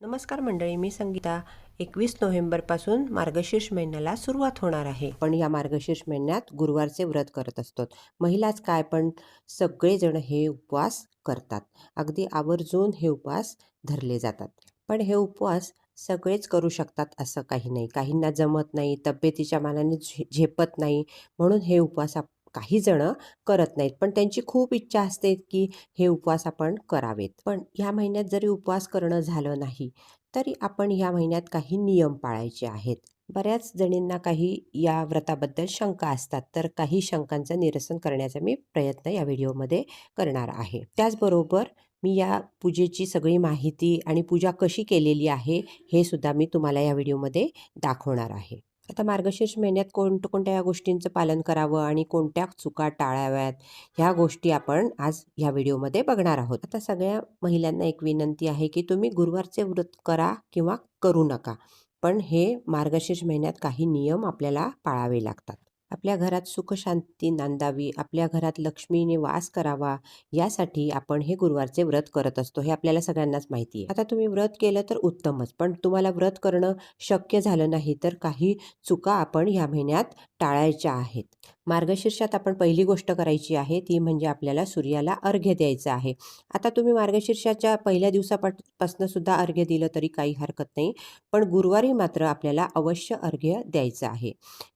नमस्कार मंडळी मी संगीता. एकवीस नोव्हेंबरपासून मार्गशीर्ष महिन्याला सुरुवात होणार आहे. पण या मार्गशीर्ष महिन्यात गुरुवारचे व्रत करत असतो. महिलाच काय पण सगळेजण हे उपवास करतात. अगदी आवर्जून हे उपवास धरले जातात. पण हे उपवास सगळेच करू शकतात असं काही नाही. काहींना जमत नाही तब्येतीच्या मानाने झे झेपत नाही. म्हणून हे उपवास आप काही जण करत नाहीत. पण त्यांची खूप इच्छा असते की हे उपवास आपण करावेत. पण ह्या महिन्यात जरी उपवास करणं झालं नाही तरी आपण ह्या महिन्यात काही नियम पाळायचे आहेत. बऱ्याच जणींना काही या व्रताबद्दल शंका असतात. तर काही शंकांचं निरसन करण्याचा मी प्रयत्न या व्हिडिओमध्ये करणार आहे. त्याचबरोबर मी या पूजेची सगळी माहिती आणि पूजा कशी केलेली आहे हे सुद्धा मी तुम्हाला या व्हिडिओमध्ये दाखवणार आहे. आता मार्गशीर्ष महिन्यात कोणत्या कोणत्या या गोष्टींचं पालन करावं आणि कोणत्या चुका टाळाव्यात? ह्या गोष्टी आपण आज ह्या व्हिडिओमध्ये बघणार आहोत. आता सगळ्या महिलांना एक विनंती आहे की तुम्ही गुरुवारचे व्रत करा किंवा करू नका. पण हे मार्गशीर्ष महिन्यात काही नियम आपल्याला पाळावे लागतात. आपल्या घरात सुखशांती नांदावी आपल्या घरात लक्ष्मीने वास करावा यासाठी आपण हे गुरुवारचे व्रत करत असतो हे आपल्याला सगळ्यांनाच माहिती आहे. आता तुम्ही व्रत केलं तर उत्तमच पण तुम्हाला व्रत करणं शक्य झालं नाही तर काही चुका आपण ह्या महिन्यात टाळायच्या आहेत. मार्गशीर्षात आपण पहिली गोष्ट करायची आहे ती म्हणजे आपल्याला सूर्याला अर्घ्य द्यायचं आहे. आता तुम्ही मार्गशीर्षाच्या पहिल्या दिवसापासून सुद्धा अर्घ्य दिलं तरी काही हरकत नाही पण गुरुवारी मात्र आपल्याला अवश्य अर्घ्य द्यायचं आहे.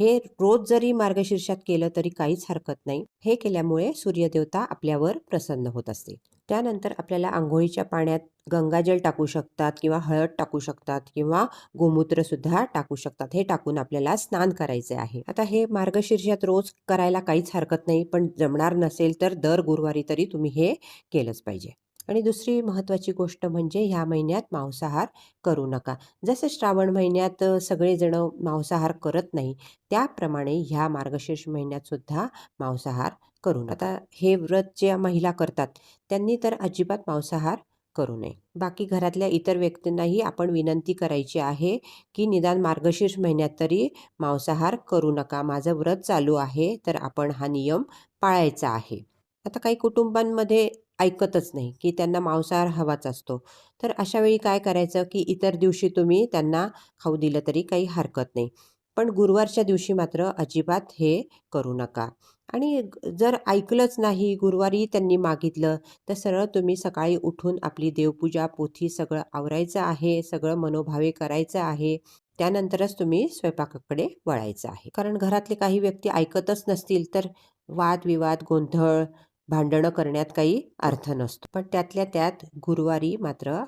हे रोज जरी मार्गशीर्षात केलं तरी काहीच हरकत नाही. हे केल्यामुळे सूर्यदेवता आपल्यावर प्रसन्न होत असते. त्यानंतर आपल्याला आंघोळीच्या पाण्यात गंगाजल टाकू शकतात किंवा हळद टाकू शकतात किंवा गोमूत्रसुद्धा टाकू शकतात. हे टाकून आपल्याला स्नान करायचे आहे. आता हे मार्गशीर्षात रोज करायला काहीच हरकत नाही पण जमणार नसेल तर दर गुरुवारी तरी तुम्ही हे केलंच पाहिजे. आणि दुसरी महत्त्वाची गोष्ट म्हणजे ह्या महिन्यात मांसाहार करू नका. जसं श्रावण महिन्यात सगळेजणं मांसाहार करत नाही त्याप्रमाणे ह्या मार्गशीर्ष महिन्यातसुद्धा मांसाहार करू आता हे व्रत ज्या महिला करतात त्यांनी तर अजिबात मांसाहार करू नये. बाकी घरातल्या इतर व्यक्तींनाही आपण विनंती करायची आहे की निदान मार्गशीर्ष महिन्यात तरी मांसाहार करू नका. माझं व्रत चालू आहे तर आपण हा नियम पाळायचा आहे. आता काही कुटुंबांमध्ये ऐकतच नाही की त्यांना मांसाहार हवाच असतो. तर अशा वेळी काय करायचं की इतर दिवशी तुम्ही त्यांना खाऊ दिलं तरी काही हरकत नाही. पण गुरुवारच्या दिवशी मात्र अजिबात हे करू नका. आणि जर ऐकलंच नाही गुरुवारी त्यांनी मागितलं तर सरळ तुम्ही सकाळी उठून आपली देवपूजा पोथी सगळं आवरायचं आहे सगळं मनोभावे करायचं आहे. त्यानंतरच तुम्ही स्वयंपाकाकडे वळायचं आहे. कारण घरातले काही व्यक्ती ऐकतच नसतील तर वादविवाद गोंधळ भांडणं करण्यात काही अर्थ नसतो. पण त्यातल्या त्यात गुरुवारी मात्र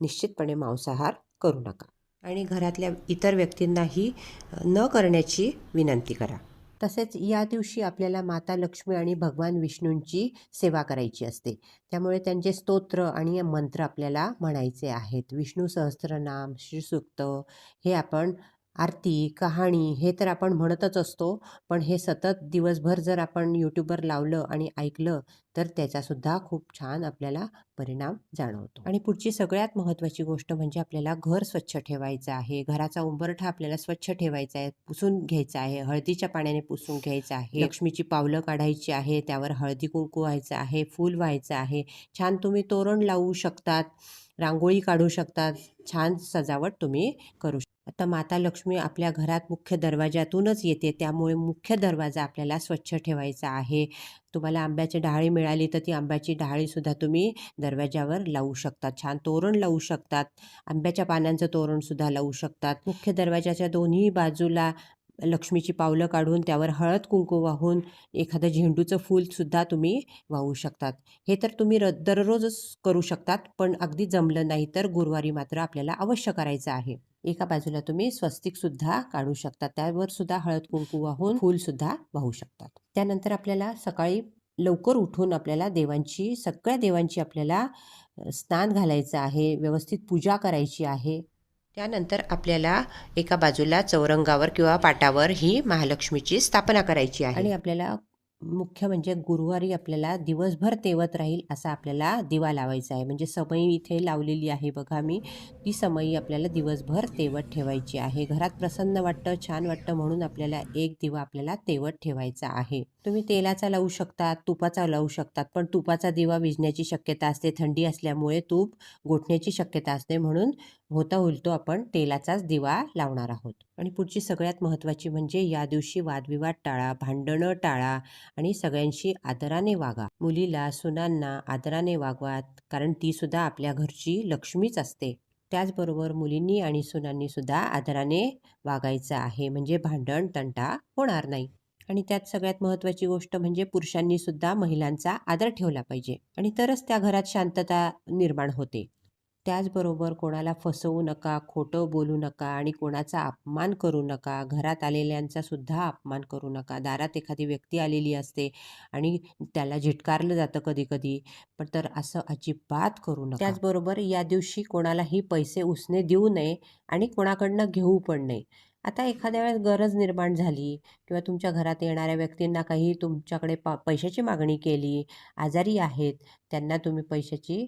निश्चितपणे मांसाहार करू नका. आणि घरातल्या इतर व्यक्तींनाही न करण्याची विनंती करा. तसेच या दिवशी आपल्याला माता लक्ष्मी आणि भगवान विष्णूंची सेवा करायची असते. त्यामुळे त्यांचे स्तोत्र आणि मंत्र आपल्याला म्हणायचे आहेत. विष्णू सहस्त्रनाम श्रीसूक्त हे आपण आरती कहाणी हे तर आपण म्हणतच असतो. पण हे सतत दिवसभर जर आपण यूट्यूबवर लावलं आणि ऐकलं तर त्याचासुद्धा खूप छान आपल्याला परिणाम जाणवतो. आणि पुढची सगळ्यात महत्त्वाची गोष्ट म्हणजे आपल्याला घर स्वच्छ ठेवायचं आहे. घराचा उंबरठा आपल्याला स्वच्छ ठेवायचा आहे पुसून घ्यायचा आहे हळदीच्या पाण्याने पुसून घ्यायचं आहे लक्ष्मीची पावलं काढायची आहे त्यावर हळदी कुंकू व्हायचं आहे फूल व्हायचं आहे. छान तुम्ही तोरण लावू शकतात रांगोळी काढू शकतात छान सजावट तुम्ही करू शकता आता माता लक्ष्मी आपल्या घरात मुख्य दरवाजातूनच येते. त्यामुळे मुख्य दरवाजा आपल्याला स्वच्छ ठेवायचा आहे. तुम्हाला आंब्याची डाळी मिळाली तर ती आंब्याची डाळीसुद्धा तुम्ही दरवाजावर लावू शकतात. छान तोरण लावू शकतात. आंब्याच्या पानांचं तोरणसुद्धा लावू शकतात. मुख्य दरवाजाच्या दोन्ही बाजूला लक्ष्मीची पावलं काढून त्यावर हळद कुंकू वाहून एखादं झेंडूचं फूलसुद्धा तुम्ही वाहू शकतात. हे तर तुम्ही र दररोजच करू शकतात पण अगदी जमलं नाही तर गुरुवारी मात्र आपल्याला अवश्य करायचं आहे. एका बाजूला तुम्ही स्वस्तिकसुद्धा काढू शकता त्यावर सुद्धा हळद कुंकू वाहून फूलसुद्धा वाहू शकतात. त्यानंतर आपल्याला सकाळी लवकर उठून आपल्याला देवांची सगळ्या देवांची आपल्याला स्नान घालायचं आहे व्यवस्थित पूजा करायची आहे. त्यानंतर आपल्याला एका बाजूला चौरंगावर किंवा पाटावर ही महालक्ष्मीची स्थापना करायची आहे. आणि आपल्याला मुख्य म्हणजे गुरुवारी आपल्याला दिवसभर तेवत राहील असा आपल्याला दिवा लावायचा आहे. म्हणजे समई इथे लावलेली आहे बघा मी. ती समई आपल्याला दिवसभर तेवत ठेवायची आहे. घरात प्रसन्न वाटतं छान वाटतं म्हणून आपल्याला एक दिवा आपल्याला तेवत ठेवायचा आहे. तुम्ही तेलाचा लावू शकतात तुपाचा लावू शकतात पण तुपाचा दिवा विजण्याची शक्यता असते. थंडी असल्यामुळे तूप गोठण्याची शक्यता असते म्हणून होता होईल तो आपण तेलाचाच दिवा लावणार आहोत. आणि पुढची सगळ्यात महत्त्वाची म्हणजे या दिवशी वादविवाद टाळा भांडणं टाळा आणि सगळ्यांशी आदराने वागा. मुलीला सुनांना आदराने वागवात कारण ती सुद्धा आपल्या घरची लक्ष्मीच असते. त्याचबरोबर मुलींनी आणि सुनांनी सुद्धा आदराने वागायचं आहे म्हणजे भांडण तंटा होणार नाही. आणि त्यात सगळ्यात महत्त्वाची गोष्ट म्हणजे पुरुषांनी सुद्धा महिलांचा आदर ठेवला पाहिजे. आणि तरच त्या घरात शांतता निर्माण होते. त्याचबरोबर कोणाला फसवू नका खोटं बोलू नका आणि कोणाचा अपमान करू नका घरात आलेल्यांचा सुद्धा अपमान करू नका. दारात एखादी व्यक्ती आलेली असते आणि त्याला झिटकारलं जातं कधी कधी पण तर असं अजिबात करू नका. त्याचबरोबर या दिवशी कोणालाही पैसे उसने देऊ नये आणि कोणाकडनं घेऊ पण नये. आता एखाद्या वेळेस गरज निर्माण झाली किंवा तुमच्या घरात येणाऱ्या व्यक्तींना काही तुमच्याकडे पा पैशाची मागणी केली आजारी आहेत त्यांना तुम्ही पैशाची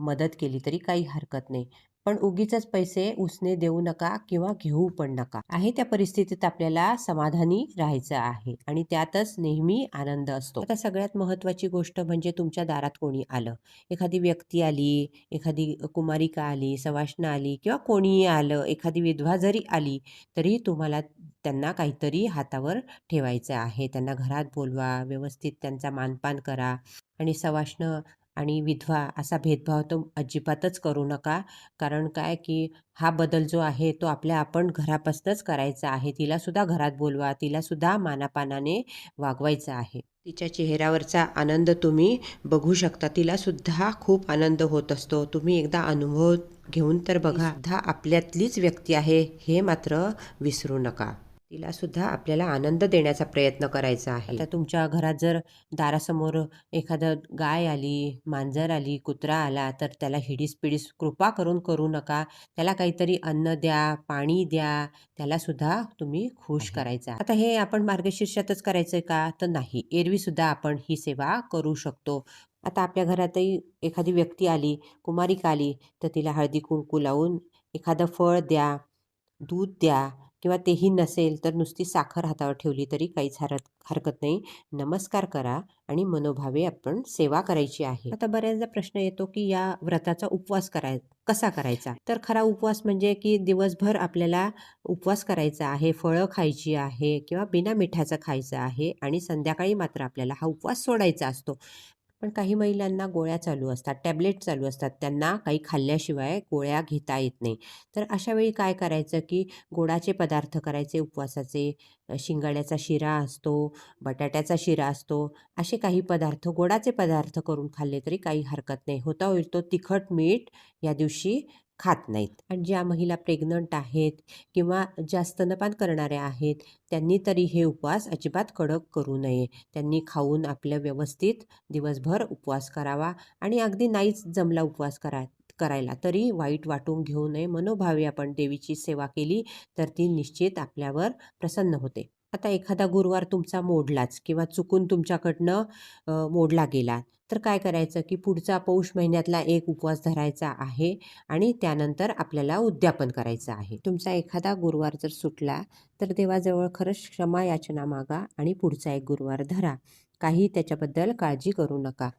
मदत केली तरी काही हरकत नाही. पण उगीच पैसे उसने देऊ नका किंवा घेऊ पण नका. आहे त्या परिस्थितीत आपल्याला समाधानी राहायचं आहे आणि त्यातच नेहमी आनंद असतो. आता सगळ्यात महत्त्वाची गोष्ट म्हणजे तुमच्या दारात कोणी आलं. एखादी व्यक्ती आली एखादी कुमारिका आली सवाष्ण आली किंवा कोणीही आलं एखादी विधवा जरी आली तरी तुम्हाला त्यांना काहीतरी हातावर ठेवायचं आहे. त्यांना घरात बोलवा व्यवस्थित त्यांचा मानपान करा आणि सवाष्ण आणि विधवा असा भेदभाव तर अजिबातच करू नका. कारण काय की हा बदल जो आहे तो आपल्या आपण घरापासूनच करायचा आहे. तिलासुद्धा घरात बोलवा तिलासुद्धा मानापानाने वागवायचं आहे. तिच्या चेहऱ्यावरचा आनंद तुम्ही बघू शकता. तिलासुद्धा खूप आनंद होत असतो. तुम्ही एकदा अनुभव घेऊन तर बघा. सुद्धा आपल्यातलीच व्यक्ती आहे हे मात्र विसरू नका. तिला सुद्धा आपल्याला आनंद देण्याचा प्रयत्न करायचा आहे. आता तुमच्या घरात जर दारासमोर एखादं गाय आली मांजर आली कुत्रा आला तर त्याला हिडीस पिडीस कृपा करून करू नका. त्याला काहीतरी अन्न द्या पाणी द्या त्याला सुद्धा तुम्ही खुश करायचा. आता हे आपण मार्गशीर्षातच करायचंय का? तर नाही. एरवी सुद्धा आपण ही सेवा करू शकतो. आता आपल्या घरातही एखादी व्यक्ती आली कुमारिका आली तर तिला हळदी कुंकू लावून एखादं फळ द्या दूध द्या किंवा तेही नसेल तर नुसती साखर हातावर ठेवली तरी काहीच हरत हरकत नाही. नमस्कार करा आणि मनोभावे आपण सेवा करायची आहे. आता बऱ्याचदा प्रश्न येतो की या व्रताचा उपवास कराय कसा करायचा? तर खरा उपवास म्हणजे की दिवसभर आपल्याला उपवास करायचा आहे फळं खायची आहे किंवा बिना मिठाचं खायचं आहे आणि संध्याकाळी मात्र आपल्याला हा उपवास सोडायचा असतो. पण काही महिलांना गोळ्या चालू असतात टॅबलेट चालू असतात. त्यांना काही खाल्ल्याशिवाय गोळ्या घेता येत नाही. तर अशा वेळी काय करायचं की गोडाचे पदार्थ करायचे उपवासाचे शिंगाड्याचा शिरा असतो बटाट्याचा शिरा असतो असे काही पदार्थ गोडाचे पदार्थ करून खाल्ले तरी काही हरकत नाही. होता होईल तो तिखट मीठ या दिवशी खात नाहीत. आणि ज्या महिला प्रेग्नंट आहेत किंवा ज्या स्तनपान करणाऱ्या आहेत त्यांनी तरी हे उपवास अजिबात कडक करू नये. त्यांनी खाऊन आपलं व्यवस्थित दिवसभर उपवास करावा आणि अगदी नाहीच जमला उपवास करा करायला तरी वाईट वाटून घेऊ नये. मनोभावे आपण देवीची सेवा केली तर ती निश्चित आपल्यावर प्रसन्न होते. आता एखादा गुरुवार तुमचा मोडलाच किंवा चुकून तुमच्याकडनं मोडला गेला तर काय करायचं की पुढचा पौष महिन्यातला एक उपवास धरायचा आहे आणि त्यानंतर आपल्याला उद्यापन करायचं आहे. तुमचा एखादा गुरुवार जर सुटला तर देवाजवळ खरंच क्षमा याचना मागा आणि पुढचा एक गुरुवार धरा. काही त्याच्याबद्दल काळजी करू नका.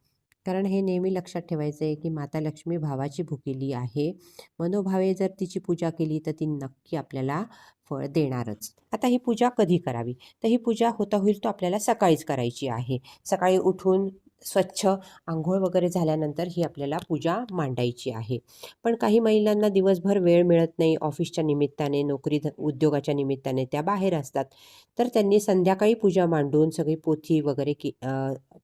कारण हे नेहमी लक्षात ठेवायचं आहे की माता लक्ष्मी भावाची भुकेली आहे. मनोभावे जर तिची पूजा केली तर ती नक्की आपल्याला फळ देणारच. आता ही पूजा कधी करावी? तर ही पूजा होता होईल तो आपल्याला सकाळीच करायची आहे. सकाळी उठून स्वच्छ आंघोळ वगैरे झाल्यानंतर ही आपल्याला पूजा मांडायची आहे. पण काही महिलांना दिवसभर वेळ मिळत नाही ऑफिसच्या निमित्ताने नोकरी उद्योगाच्या निमित्ताने त्या बाहेर असतात. तर त्यांनी संध्याकाळी पूजा मांडून सगळी पोथी वगैरे की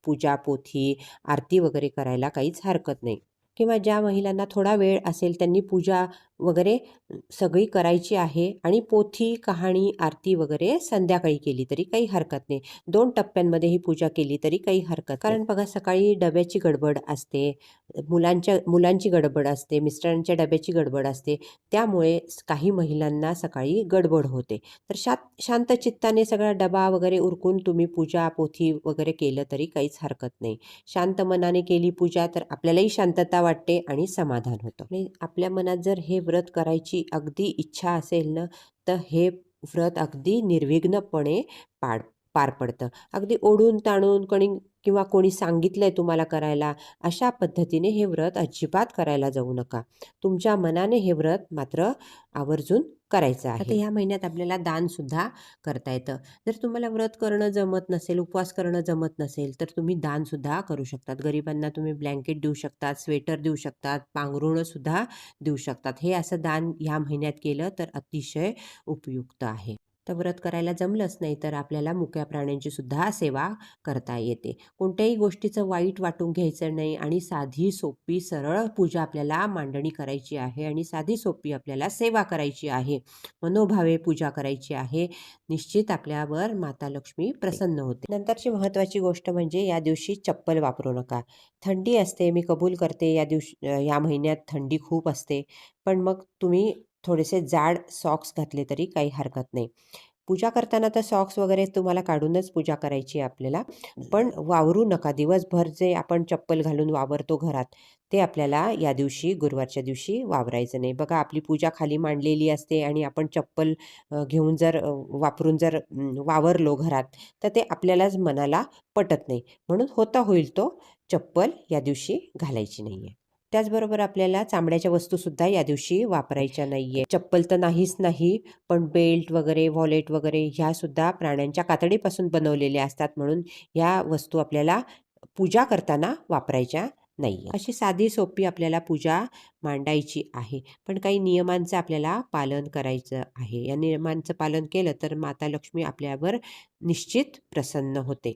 पूजा पोथी आरती वगैरे करायला काहीच हरकत नाही. किंवा ज्या महिलांना थोडा वेळ असेल त्यांनी पूजा वगैरे सगळी करायची आहे आणि पोथी कहाणी आरती वगैरे संध्याकाळी केली तरी काही हरकत नाही. दोन टप्प्यांमध्ये ही पूजा केली तरी काही हरकत कारण बघा सकाळी डब्याची गडबड असते मुलांच्या मुलांची गडबड असते मिस्टरांच्या डब्याची गडबड असते त्यामुळे काही महिलांना सकाळी गडबड होते. तर शांत शांत चित्ताने सगळा डबा वगैरे उरकून तुम्ही पूजा पोथी वगैरे केलं तरी काहीच हरकत नाही. शांत मनाने केली पूजा तर आपल्यालाही शांतता वाटते आणि समाधान होतं. आणि आपल्या मनात जर हे व्रत करायची अगदी इच्छा असेल ना तर हे व्रत अगदी निर्विघ्नपणे पाड पार पडतं. अगदी ओढून ताणून कणी किंवा कोणी सांगितलंय तुम्हाला करायला अशा पद्धतीने हे व्रत अजिबात करायला जाऊ नका. तुमच्या मनाने हे व्रत मात्र आवर्जून करायचं आहे. आता ह्या महिन्यात आपल्याला दान सुद्धा करता येतं. जर तुम्हाला व्रत करणं जमत नसेल उपवास करणं जमत नसेल तर तुम्ही दान सुद्धा करू शकतात. गरिबांना तुम्ही ब्लँकेट देऊ शकतात स्वेटर देऊ शकतात पांघरुणं सुद्धा देऊ शकतात. हे असं दान ह्या महिन्यात केलं तर अतिशय उपयुक्त आहे. तर व्रत करायला जमलंच नाही तर आपल्याला मुक्या प्राण्यांची सुद्धा सेवा करता येते. कोणत्याही गोष्टीचं वाईट वाटून घ्यायचं नाही आणि साधी सोपी सरळ पूजा आपल्याला मांडणी करायची आहे आणि साधी सोपी आपल्याला सेवा करायची आहे. मनोभावे पूजा करायची आहे. निश्चित आपल्यावर माता लक्ष्मी प्रसन्न होते. नंतरची महत्त्वाची गोष्ट म्हणजे या दिवशी चप्पल वापरू नका. थंडी असते मी कबूल करते या दिवशी या महिन्यात थंडी खूप असते. पण मग तुम्ही थोडेसे जाड सॉक्स घातले तरी काही हरकत नाही. पूजा करताना तर सॉक्स वगैरे तुम्हाला काढूनच पूजा करायची आहे आपल्याला. पण वावरू नका. दिवसभर जे आपण चप्पल घालून वावरतो घरात ते आपल्याला या दिवशी गुरुवारच्या दिवशी वावरायचं नाही. बघा आपली पूजा खाली मांडलेली असते आणि आपण चप्पल घेऊन जर वापरून जर वावरलो घरात तर ते आपल्यालाच मनाला पटत नाही. म्हणून होता होईल तो चप्पल या दिवशी घालायची नाही आहे त्याचबरोबर आपल्याला चामड्याच्या वस्तूसुद्धा या दिवशी वापरायच्या नाही आहे चप्पल तर नाहीच नाही पण बेल्ट वगैरे वॉलेट वगैरे ह्या सुद्धा प्राण्यांच्या कातडीपासून बनवलेल्या असतात म्हणून ह्या वस्तू आपल्याला पूजा करताना वापरायच्या नाही अशी साधी सोपी आपल्याला पूजा मांडायची आहे पण काही नियमांचं आपल्याला पालन करायचं आहे. या नियमांचं पालन केलं तर माता लक्ष्मी आपल्यावर निश्चित प्रसन्न होते.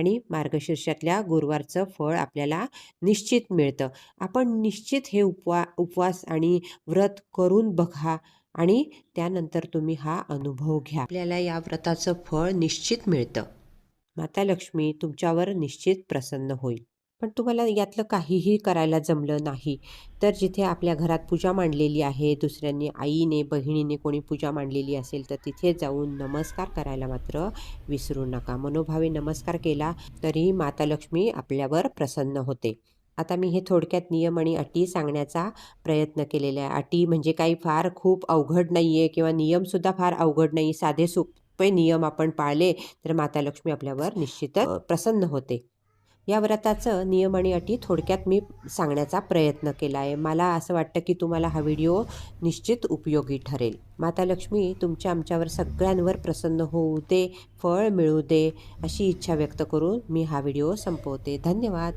आणि मार्गशीर्षातल्या गुरुवारचं फळ आपल्याला निश्चित मिळतं. आपण निश्चित हे उपवा उपवास आणि व्रत करून बघा आणि त्यानंतर तुम्ही हा अनुभव घ्या. आपल्याला या व्रताचं फळ निश्चित मिळतं. माता लक्ष्मी तुमच्यावर निश्चित प्रसन्न होईल. पण तुम्हाला यातलं काहीही करायला जमलं नाही. तर जिथे आपल्या घरात पूजा मांडलेली आहे दुसऱ्यांनी आईने बहिणीने कोणी पूजा मांडलेली असेल तर तिथे जाऊन नमस्कार करायला मात्र विसरू नका. मनोभावे नमस्कार केला तरी माता लक्ष्मी आपल्यावर प्रसन्न होते. आता मी हे थोडक्यात नियम आणि अटी सांगण्याचा प्रयत्न केलेला आहे. अटी म्हणजे काही फार खूप अवघड नाही आहे किंवा नियमसुद्धा फार अवघड नाही. साधे सोपे नियम आपण पाळले तर माता लक्ष्मी आपल्यावर निश्चितच प्रसन्न होते. या व्रताचं नियम आणि अटी थोडक्यात मी सांगण्याचा प्रयत्न केला आहे मला असं वाटतं की तुम्हाला हा व्हिडिओ निश्चित उपयोगी ठरेल. माता लक्ष्मी तुमच्या आमच्यावर सगळ्यांवर प्रसन्न होऊ दे फळ मिळू दे अशी इच्छा व्यक्त करून मी हा व्हिडिओ संपवते. धन्यवाद.